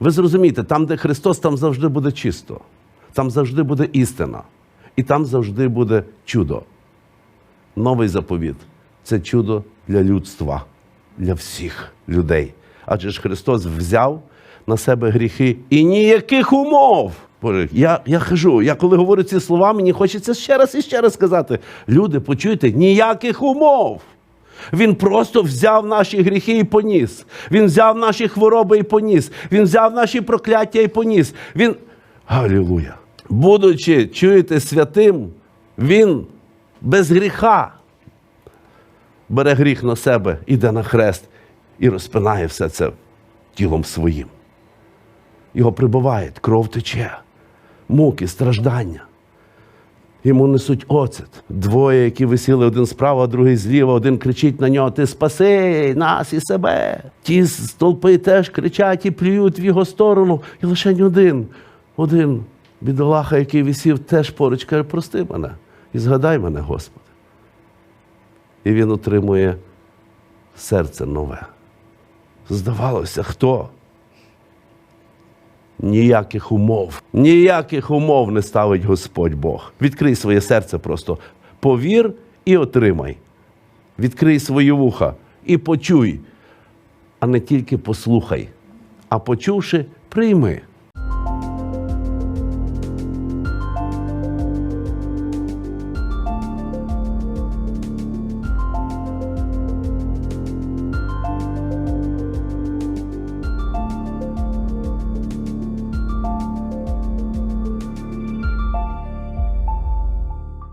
Ви зрозумієте, там, де Христос, там завжди буде чисто, там завжди буде істина, і там завжди буде чудо. Новий заповіт це чудо для людства, для всіх людей. Адже ж Христос взяв на себе гріхи і ніяких умов. Я, я кажу, я коли говорю ці слова, мені хочеться ще раз і ще раз сказати: люди, почуйте, ніяких умов. Він просто взяв наші гріхи і поніс. Він взяв наші хвороби і поніс. Він взяв наші прокляття і поніс. Він. Галілуя! Будучи, чуєте, святим, він без гріха бере гріх на себе, іде на хрест і розпинає все це тілом своїм. Його прибиває, кров тече, муки, страждання. Йому несуть оцет. Двоє, які висіли один справа, другий зліва, один кричить на нього: Ти спаси нас і себе. Ті столпи теж кричать і плюють в його сторону. І лише один, один бідолаха, який висів, теж поруч, каже, прости мене і згадай мене, Господи. І він отримує серце нове. Здавалося, хто? Ніяких умов, ніяких умов не ставить Господь Бог. Відкрий своє серце просто. Повір і отримай. Відкрий свої вуха і почуй, а не тільки послухай. А почувши, прийми.